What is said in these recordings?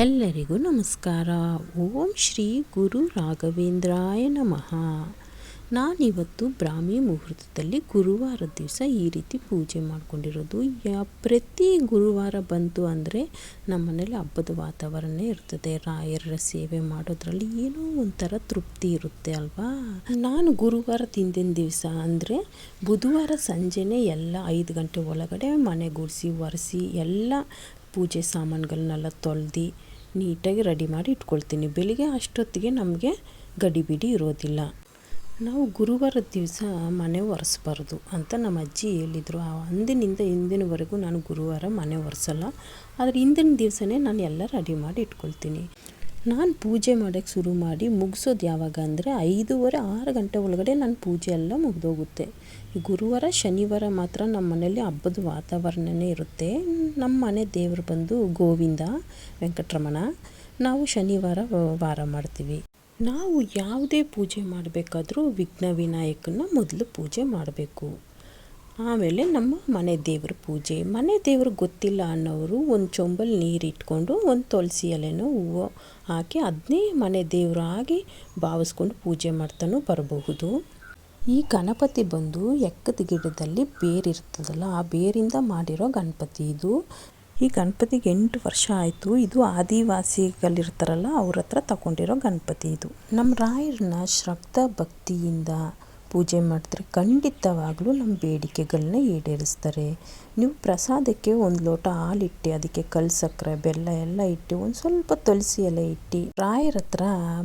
ಎಲ್ಲರಿಗೂ ನಮಸ್ಕಾರ. ಓಂ ಶ್ರೀ ಗುರು ರಾಘವೇಂದ್ರಾಯ ನಮಃ. ನಾನಿವತ್ತು ಬ್ರಾಹ್ಮಿ ಮುಹೂರ್ತದಲ್ಲಿ ಗುರುವಾರ ದಿವಸ ಈ ರೀತಿ ಪೂಜೆ ಮಾಡ್ಕೊಂಡಿರೋದು. ಯಾ, ಪ್ರತಿ ಗುರುವಾರ ಬಂತು ಅಂದರೆ ನಮ್ಮ ಮನೇಲಿ ಹಬ್ಬದ ವಾತಾವರಣ ಇರ್ತದೆ. ರಾಯರ ಸೇವೆ ಮಾಡೋದ್ರಲ್ಲಿ ಏನೋ ಒಂಥರ ತೃಪ್ತಿ ಇರುತ್ತೆ ಅಲ್ವಾ? ನಾನು ಗುರುವಾರ ತಿಂದಿನ ದಿವಸ ಅಂದರೆ ಬುಧವಾರ ಸಂಜೆನೇ ಎಲ್ಲ ಐದು ಗಂಟೆ ಒಳಗಡೆ ಮನೆ ಗುಡಿಸಿ ಒರೆಸಿ ಎಲ್ಲ ಪೂಜೆ ಸಾಮಾನುಗಳನ್ನೆಲ್ಲ ತೊಳೆದು ನೀಟಾಗಿ ರೆಡಿ ಮಾಡಿ ಇಟ್ಕೊಳ್ತೀನಿ. ಬೆಳಿಗ್ಗೆ ಅಷ್ಟೊತ್ತಿಗೆ ನಮಗೆ ಗಡಿಬಿಡಿ ಇರೋದಿಲ್ಲ. ನಾವು ಗುರುವಾರದ ದಿವಸ ಮನೆ ಒರೆಸ್ಬಾರ್ದು ಅಂತ ನಮ್ಮ ಅಜ್ಜಿ ಹೇಳಿದರು. ಅಂದಿನಿಂದ ಇಂದಿನವರೆಗೂ ನಾನು ಗುರುವಾರ ಮನೆ ಒರೆಸಲ್ಲ. ಆದರೆ ಹಿಂದಿನ ದಿವಸನೇ ನಾನು ಎಲ್ಲ ರೆಡಿ ಮಾಡಿ ಇಟ್ಕೊಳ್ತೀನಿ. ನಾನು ಪೂಜೆ ಮಾಡೋಕ್ಕೆ ಶುರು ಮಾಡಿ ಮುಗಿಸೋದು ಯಾವಾಗ ಅಂದರೆ ಐದೂವರೆ, ಆರು ಗಂಟೆ ಒಳಗಡೆ ನನ್ನ ಪೂಜೆ ಎಲ್ಲ ಮುಗಿದೋಗುತ್ತೆ. ಗುರುವಾರ, ಶನಿವಾರ ಮಾತ್ರ ನಮ್ಮ ಮನೇಲಿ ಹಬ್ಬದ ವಾತಾವರಣವೇ ಇರುತ್ತೆ. ನಮ್ಮ ಮನೆ ದೇವರು ಬಂದು ಗೋವಿಂದ ವೆಂಕಟರಮಣ, ನಾವು ಶನಿವಾರ ವಾರ ಮಾಡ್ತೀವಿ. ನಾವು ಯಾವುದೇ ಪೂಜೆ ಮಾಡಬೇಕಾದ್ರೂ ವಿಘ್ನ ವಿನಾಯಕನ ಮೊದಲು ಪೂಜೆ ಮಾಡಬೇಕು. ಆಮೇಲೆ ನಮ್ಮ ಮನೆ ದೇವ್ರ ಪೂಜೆ. ಮನೆ ದೇವ್ರು ಗೊತ್ತಿಲ್ಲ ಅನ್ನೋರು ಒಂದು ಚೊಂಬಲ್ಲಿ ನೀರಿಟ್ಕೊಂಡು ಒಂದು ತುಳಸಿ ಎಲೆನೋ ಹೂವು ಹಾಕಿ ಅದನ್ನೇ ಮನೆ ದೇವರು ಆಗಿ ಭಾವಿಸ್ಕೊಂಡು ಪೂಜೆ ಮಾಡ್ತಾನೂ ಬರಬಹುದು. ಈ ಗಣಪತಿ ಬಂದು ಎಕ್ಕದ ಗಿಡದಲ್ಲಿ ಬೇರಿರ್ತದಲ್ಲ, ಆ ಬೇರಿಂದ ಮಾಡಿರೋ ಗಣಪತಿ ಇದು. ಈ ಗಣಪತಿಗೆ ಎಂಟು ವರ್ಷ ಆಯಿತು. ಇದು ಆದಿವಾಸಿಗಳಿರ್ತಾರಲ್ಲ, ಅವ್ರ ಹತ್ರ ತಗೊಂಡಿರೋ ಗಣಪತಿ ಇದು. ನಮ್ಮ ರಾಯರನ್ನ ಶ್ರದ್ಧಾ ಭಕ್ತಿಯಿಂದ ಪೂಜೆ ಮಾಡಿದ್ರೆ ಖಂಡಿತವಾಗ್ಲೂ ನಮ್ಮ ಬೇಡಿಕೆಗಳನ್ನ ಈಡೇರಿಸ್ತಾರೆ. ನೀವು ಪ್ರಸಾದಕ್ಕೆ ಒಂದು ಲೋಟ ಹಾಲಿಟ್ಟು, ಅದಕ್ಕೆ ಕಲ್ಲು ಸಕ್ಕರೆ, ಬೆಲ್ಲ ಎಲ್ಲ ಇಟ್ಟು ಒಂದು ಸ್ವಲ್ಪ ತುಳಸಿ ಎಲ್ಲ ಇಟ್ಟು ರಾಯರ ಹತ್ರ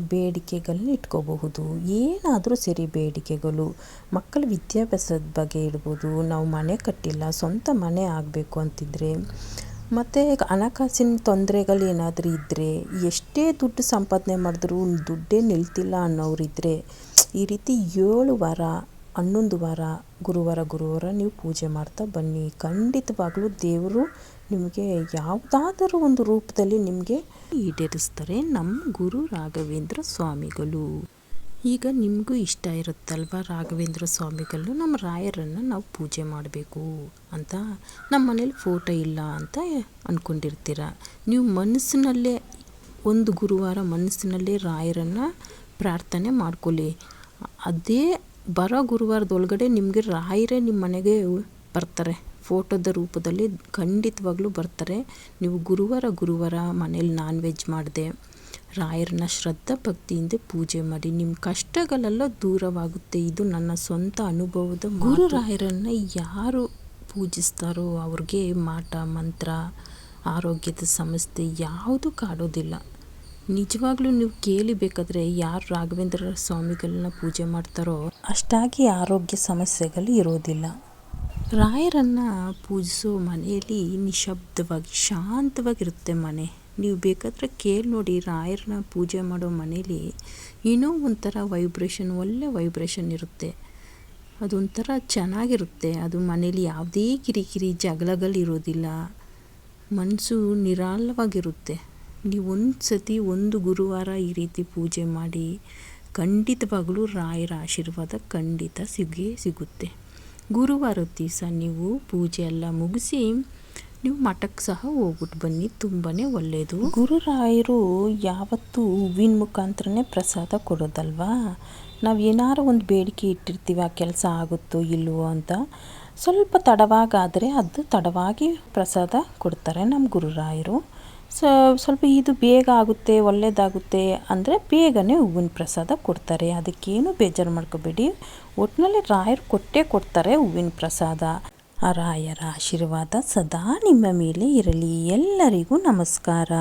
ಬೇಡಿಕೆಗಳನ್ನ ಇಟ್ಕೋಬಹುದು. ಏನಾದರೂ ಸರಿ ಬೇಡಿಕೆಗಳು. ಮಕ್ಕಳ ವಿದ್ಯಾಭ್ಯಾಸದ ಬಗ್ಗೆ ಇಡ್ಬೋದು ನಾವು ಮನೆ ಕಟ್ಟಿಲ್ಲ, ಸ್ವಂತ ಮನೆ ಆಗಬೇಕು ಅಂತಿದ್ರೆ ಮತ್ತು ಹಣಕಾಸಿನ ತೊಂದರೆಗಳು ಏನಾದರೂ ಇದ್ದರೆ ಎಷ್ಟೇ ದುಡ್ಡು ಸಂಪಾದನೆ ಮಾಡಿದ್ರೂ ದುಡ್ಡೇ ನಿಲ್ತಿಲ್ಲ ಅನ್ನೋರಿದ್ದರೆ ಈ ರೀತಿ ಏಳು ವಾರ, ಹನ್ನೊಂದು ವಾರ, ಗುರುವಾರ ಗುರುವಾರ ನೀವು ಪೂಜೆ ಮಾಡ್ತಾ ಬನ್ನಿ. ಖಂಡಿತವಾಗಲೂ ದೇವರು ನಿಮಗೆ ಯಾವುದಾದರೂ ಒಂದು ರೂಪದಲ್ಲಿ ನಿಮಗೆ ಈಡೇರಿಸ್ತಾರೆ ನಮ್ಮ ಗುರು ರಾಘವೇಂದ್ರ ಸ್ವಾಮಿಗಳು. ಈಗ ನಿಮಗೂ ಇಷ್ಟ ಇರುತ್ತಲ್ವ ರಾಘವೇಂದ್ರ ಸ್ವಾಮಿಗಳು? ನಮ್ಮ ರಾಯರನ್ನು ನಾವು ಪೂಜೆ ಮಾಡಬೇಕು ಅಂತ, ನಮ್ಮ ಮನೇಲಿ ಫೋಟೋ ಇಲ್ಲ ಅಂತ ಅಂದ್ಕೊಂಡಿರ್ತೀರ ನೀವು ಮನಸ್ಸಿನಲ್ಲೇ, ಒಂದು ಗುರುವಾರ ಮನಸ್ಸಿನಲ್ಲೇ ರಾಯರನ್ನು ಪ್ರಾರ್ಥನೆ ಮಾಡ್ಕೊಳ್ಳಿ. ಅದೇ ಬರೋ ಗುರುವಾರದೊಳಗಡೆ ನಿಮಗೆ ರಾಯರೇ ನಿಮ್ಮ ಮನೆಗೆ ಬರ್ತಾರೆ. ಫೋಟೋದ ರೂಪದಲ್ಲಿ ಖಂಡಿತವಾಗ್ಲೂ ಬರ್ತಾರೆ. ನೀವು ಗುರುವಾರ ಗುರುವಾರ ಮನೇಲಿ ನಾನ್ ವೆಜ್ ಮಾಡಿದೆ. ರಾಯರನ್ನ ಶ್ರದ್ಧಾ ಭಕ್ತಿಯಿಂದ ಪೂಜೆ ಮಾಡಿ. ನಿಮ್ಮ ಕಷ್ಟಗಳೆಲ್ಲ ದೂರವಾಗುತ್ತೆ. ಇದು ನನ್ನ ಸ್ವಂತ ಅನುಭವದ ಗುರು ರಾಯರನ್ನು ಯಾರು ಪೂಜಿಸ್ತಾರೋ ಅವ್ರಿಗೆ ಮಾಟ, ಮಂತ್ರ, ಆರೋಗ್ಯದ ಸಮಸ್ಯೆ ಯಾವುದು ಕಾಡೋದಿಲ್ಲ. ನಿಜವಾಗ್ಲೂ ನೀವು ಕೇಳಿಬೇಕಾದ್ರೆ ಯಾರು ರಾಘವೇಂದ್ರ ಸ್ವಾಮಿಗಳನ್ನ ಪೂಜೆ ಮಾಡ್ತಾರೋ ಅಷ್ಟಾಗಿ ಆರೋಗ್ಯ ಸಮಸ್ಯೆಗಳು ಇರೋದಿಲ್ಲ. ರಾಯರನ್ನು ಪೂಜಿಸೋ ಮನೆಯಲ್ಲಿ ನಿಶಬ್ದವಾಗಿ, ಶಾಂತವಾಗಿರುತ್ತೆ ಮನೆ. ನೀವು ಬೇಕಾದರೆ ಕೇಳಿ ನೋಡಿ, ರಾಯರನ್ನ ಪೂಜೆ ಮಾಡೋ ಮನೇಲಿ ಏನೋ ಒಂಥರ ವೈಬ್ರೇಷನ್ ಒಳ್ಳೆ ವೈಬ್ರೇಷನ್ ಇರುತ್ತೆ. ಅದೊಂಥರ ಚೆನ್ನಾಗಿರುತ್ತೆ. ಅದು ಮನೇಲಿ ಯಾವುದೇ ಕಿರಿಕಿರಿ ಜಗಳಗಳಿರೋದಿಲ್ಲ ಮನಸ್ಸು ನಿರಾಳವಾಗಿರುತ್ತೆ. ನೀವು ಒಂದು ಸತಿ ಒಂದು ಗುರುವಾರ ಈ ರೀತಿ ಪೂಜೆ ಮಾಡಿ ಖಂಡಿತವಾಗಲೂ ರಾಯರ ಆಶೀರ್ವಾದ ಖಂಡಿತ ಸಿಗೇ ಸಿಗುತ್ತೆ. ಗುರುವಾರದ ದಿವಸ ನೀವು ಪೂಜೆ ಎಲ್ಲ ಮುಗಿಸಿ ನೀವು ಮಠಕ್ಕೆ ಸಹ ಹೋಗ್ಬಿಟ್ಟು ಬನ್ನಿ ತುಂಬಾ ಒಳ್ಳೆಯದು ಗುರುರಾಯರು ಯಾವತ್ತೂ ಹೂವಿನ ಮುಖಾಂತರನೇ ಪ್ರಸಾದ ಕೊಡೋದಲ್ವಾ? ನಾವು ಏನಾರು ಒಂದು ಬೇಡಿಕೆ ಇಟ್ಟಿರ್ತೀವಿ, ಆ ಕೆಲಸ ಆಗುತ್ತೋ ಇಲ್ವೋ ಅಂತ. ಸ್ವಲ್ಪ ತಡವಾಗಾದರೆ ಅದು ತಡವಾಗಿ ಪ್ರಸಾದ ಕೊಡ್ತಾರೆ ನಮ್ಮ ಗುರುರಾಯರು. ಸ್ವಲ್ಪ ಇದು ಬೇಗ ಆಗುತ್ತೆ ಒಳ್ಳೆಯದಾಗುತ್ತೆ ಅಂದರೆ ಬೇಗನೆ ಹೂವಿನ ಪ್ರಸಾದ ಕೊಡ್ತಾರೆ. ಅದಕ್ಕೇನು ಬೇಜಾರು ಮಾಡ್ಕೋಬೇಡಿ. ಒಟ್ಟಿನಲ್ಲಿ ರಾಯರು ಕೊಟ್ಟೇ ಕೊಡ್ತಾರೆ ಹೂವಿನ ಪ್ರಸಾದ. ರಾಯರ ಆಶೀರ್ವಾದ ಸದಾ ನಿಮ್ಮ ಮೇಲೆ ಇರಲಿ. ಎಲ್ಲರಿಗೂ ನಮಸ್ಕಾರ.